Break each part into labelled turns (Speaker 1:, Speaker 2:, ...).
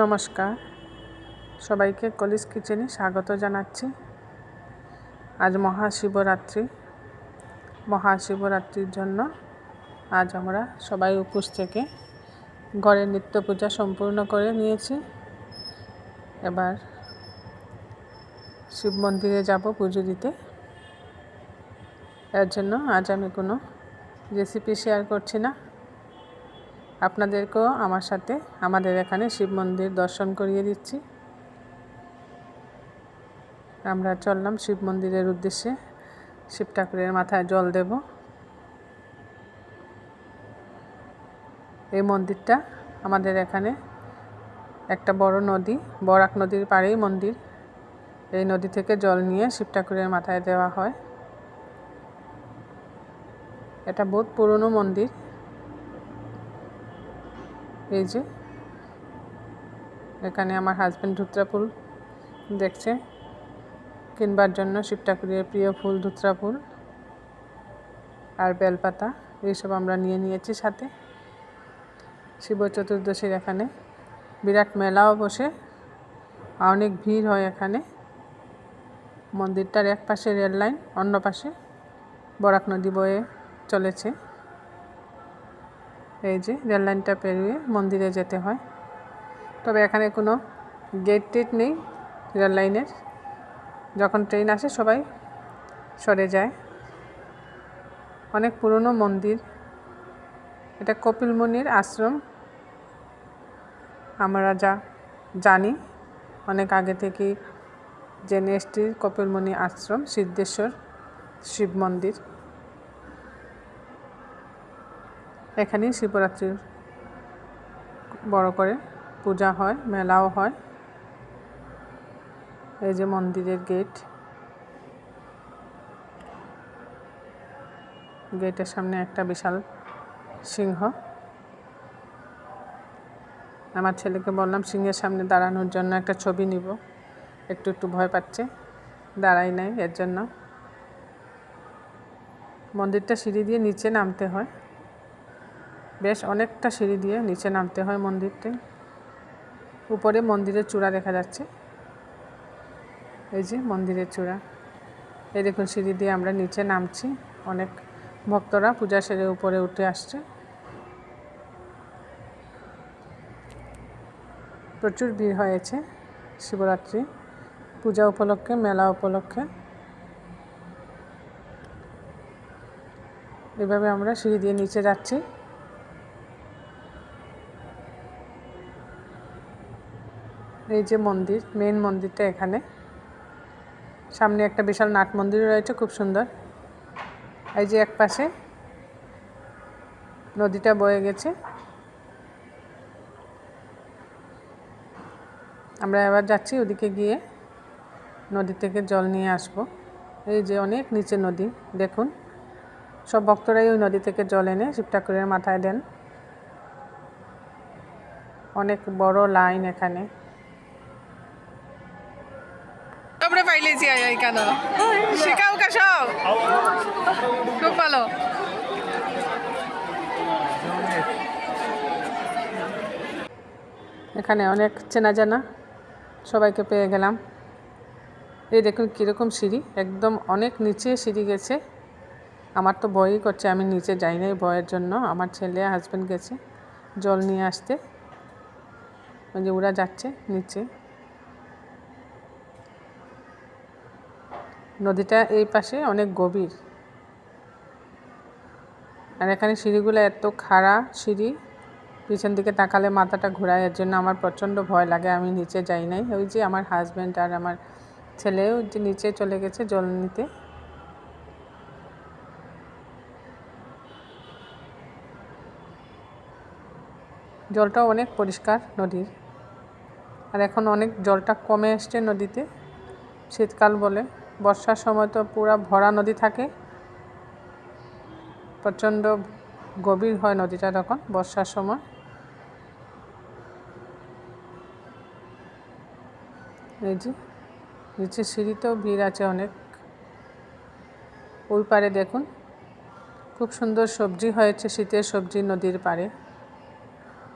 Speaker 1: নমস্কার। সবাইকে কলিস কিচেনে স্বাগত জানাচ্ছি। আজ মহাশিবরাত্রি। মহাশিবরাত্রির জন্য আজ আমরা সবাই উপোস থেকে ঘরের নিত্য পূজা সম্পূর্ণ করে নিয়েছি। এবার শিব মন্দিরে যাব পুজো দিতে। এর জন্য আজ আমি কোনো রেসিপি শেয়ার করছি না। আপনাদেরকেও আমার সাথে আমাদের এখানে শিব মন্দির দর্শন করিয়ে দিচ্ছি। আমরা চললাম শিব মন্দিরের উদ্দেশ্যে। শিব ঠাকুরের মাথায় জল দেব। এই মন্দিরটা আমাদের এখানে একটা বড় নদী, বরাক নদীর পাড়েই মন্দির। এই নদী থেকে জল নিয়ে শিব ঠাকুরের মাথায় দেওয়া হয়। এটা বহুত পুরনো মন্দির। এই যে, এখানে আমার হাজব্যান্ড ধুত্রা ফুল দেখছে। কিনবার জন্য শিব ঠাকুরের প্রিয় ফুল ধুত্রা ফুল আর বেলপাতা, এইসব আমরা নিয়ে নিয়েছি সাথে। শিব চতুর্দশীর এখানে বিরাট মেলাও বসে, অনেক ভিড় হয় এখানে। মন্দিরটার এক পাশে রেল লাইন, অন্য পাশে বরাক নদী বয়ে চলেছে। এই যে রেল লাইনটা পেরিয়ে মন্দিরে যেতে হয়। তবে এখানে কোনো গেট টেট নেই রেল লাইনের যখন ট্রেন আসে, সবাই সরে যায়। অনেক পুরনো মন্দির। এটা কপিল মুনির আশ্রম। আমরা যা জানি, অনেক আগে থেকেই জেনে এসছি কপিলমণি আশ্রম, সিদ্ধেশ্বর শিব মন্দির। এখানেই শিবরাত্রির বড় করে পূজা হয়, মেলাও হয়। এই যে মন্দিরের গেট। গেটের সামনে একটা বিশাল সিংহ। আমার ছেলেকে বললাম, সিংহের সামনে দাঁড়ানোর জন্য একটা ছবি নিব। একটু একটু ভয় পাচ্ছে। দাঁড়াই নাই, এর জন্য। মন্দিরটা সিঁড়ি দিয়ে নিচে নামতে হয়। বেশ অনেকটা সিঁড়ি দিয়ে নিচে নামতে হয় মন্দিরতে উপরে মন্দিরের চূড়া দেখা যাচ্ছে। এই যে মন্দিরের চূড়া। এই দেখুন সিঁড়ি দিয়ে আমরা নিচে নামছি। অনেক ভক্তরা পূজা সেরে উপরে উঠে আসছে। প্রচুর ভিড় হয়েছে শিবরাত্রি পূজা উপলক্ষে, মেলা উপলক্ষে। এভাবে আমরা সিঁড়ি দিয়ে নিচে যাচ্ছি। এই যে মন্দির মেন মন্দিরটা এখানে। সামনে একটা বিশাল নাট মন্দির রয়েছে, খুব সুন্দর। এই যে এক পাশে নদীটা বয়ে গেছে। আমরা এবার যাচ্ছি ওদিকে গিয়ে নদী থেকে জল নিয়ে আসব। এই যে অনেক নিচে নদী, দেখুন। সব ভক্তরাই ওই নদী থেকে জল এনে শিব ঠাকুরের মাথায় দেন। অনেক বড় লাইন এখানে।
Speaker 2: কেন? শেখাও খুব ভালো।
Speaker 1: এখানে অনেক চেনা জানা সবাইকে পেয়ে গেলাম। এই দেখুন কীরকম সিঁড়ি, একদম অনেক নিচে সিঁড়ি গেছে। আমার তো ভয়ই করছে, আমি নিচে যাই নাই ভয়ের জন্য। আমার ছেলে হাজব্যান্ড গেছে জল নিয়ে আসতে। ওই যে ওরা যাচ্ছে নিচে। নদীটা এই পাশে অনেক গভীর। আর এখানে সিঁড়িগুলো এত খাড়া সিঁড়ি, পিছন দিকে তাকালে মাথাটা ঘোরায়, এর জন্য আমার প্রচণ্ড ভয় লাগে, আমি নিচে যাই নাই। ওই যে আমার হাজব্যান্ড আর আমার ছেলেও যে নিচে চলে গেছে জল নিতে। জলটাও অনেক পরিষ্কার নদীর। আর এখন অনেক জলটা কমে এসছে নদীতে, শীতকাল বলে। বর্ষার সময় তো পুরা ভরা নদী থাকে। প্রচণ্ড গভীর হয় নদীটা তখন বর্ষার সময়। এই যে, নিচে সিঁড়িতেও ভিড় আছে অনেক। ওই পারে দেখুন, খুব সুন্দর সবজি হয়েছে শীতের সবজি নদীর পাড়ে।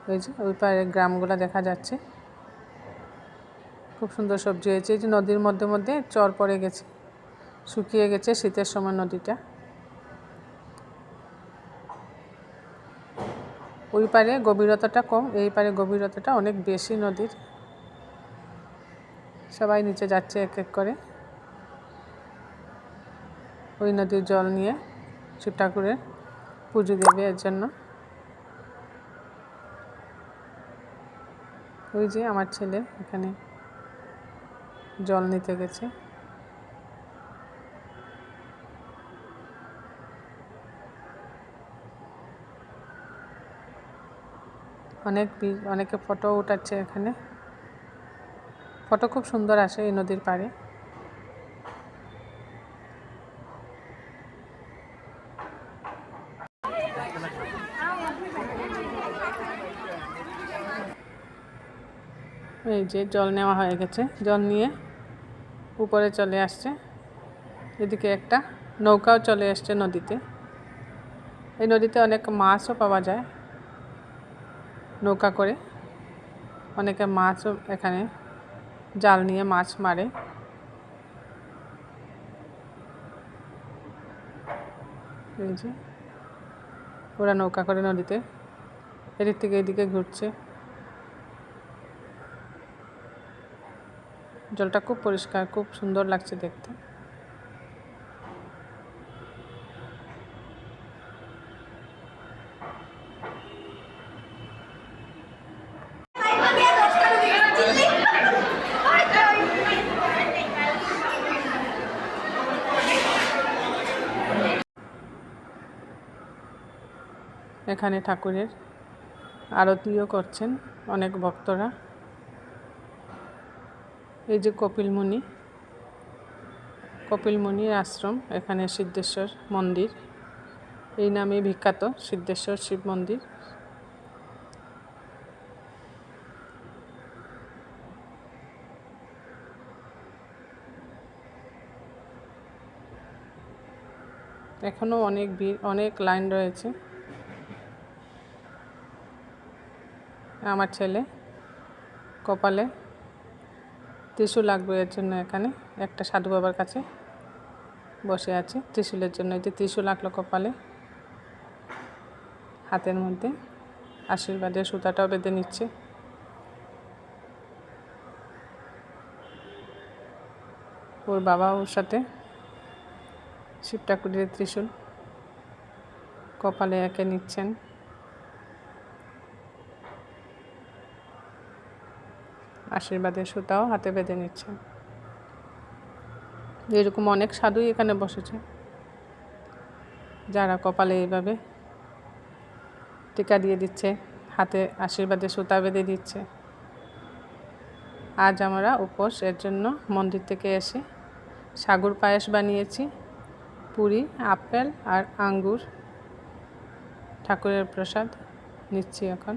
Speaker 1: ওই যে, ওই পারে গ্রামগুলো দেখা যাচ্ছে। খুব সুন্দর সবজি হয়েছে। এই যে নদীর মধ্যে মধ্যে চর পড়ে গেছে। শুকিয়ে গেছে শীতের সময় নদীটা। ওই পারে গভীরতাটা কম, এই পারে গভীরতাটা অনেক বেশি নদীর। সবাই নিচে যাচ্ছে এক এক করে। ওই নদীর জল নিয়ে শিব ঠাকুরের পুজো দেবে এর জন্য। ওই যে আমার ছেলে এখানে জল নিতে গেছে। অনেক অনেকে ফটো উঠাচ্ছে এখানে। ফটো খুব সুন্দর আসে এই নদীর পাড়ে। এই যে জল নেওয়া হয়ে গেছে। জল নিয়ে উপরে চলে আসছে। এদিকে একটা নৌকাও চলে আসছে নদীতে। এই নদীতে অনেক মাছও পাওয়া যায়। নৌকা করে। অনেকে মাছও এখানে জাল নিয়ে মাছ মারে। ওরা নৌকা করে নদীতে। এদিক থেকে এদিকে ঘুরছে। জলটা খুব পরিষ্কার, খুব সুন্দর লাগছে দেখতে। এখানে ঠাকুরের আরতিও করছেন অনেক ভক্তরা। এই যে কপিল মুনি কপিল মুনির আশ্রম, এখানে সিদ্ধেশ্বর মন্দির, এই নামে বিখ্যাত সিদ্ধেশ্বর শিব মন্দির। এখনও অনেক ভিড়, অনেক লাইন রয়েছে। আমার ছেলে কপালে ত্রিশূল লাগবে এর জন্য এখানে। একটা সাধু বাবার কাছে বসে আছে ত্রিশূলের জন্য। এই যে ত্রিশূল আঁকলো কপালে, হাতের মধ্যে আশীর্বাদের সুতাটাও বেঁধে নিচ্ছে। ওর বাবা ওর সাথে শিব ঠাকুরের ত্রিশূল কপালে একে নিচ্ছেন। আশীর্বাদের সুতাও হাতে বেঁধে নিচ্ছে। এরকম অনেক সাধুই এখানে বসেছে। যারা কপালে এইভাবে টিকা দিয়ে দিচ্ছে, হাতে আশীর্বাদের সুতা বেঁধে দিচ্ছে। আজ আমরা উপোস, এর জন্য মন্দির থেকে এসে সাগর পায়েস বানিয়েছি, পুরি, আপেল আর আঙ্গুর। ঠাকুরের প্রসাদ নিচ্ছি এখন।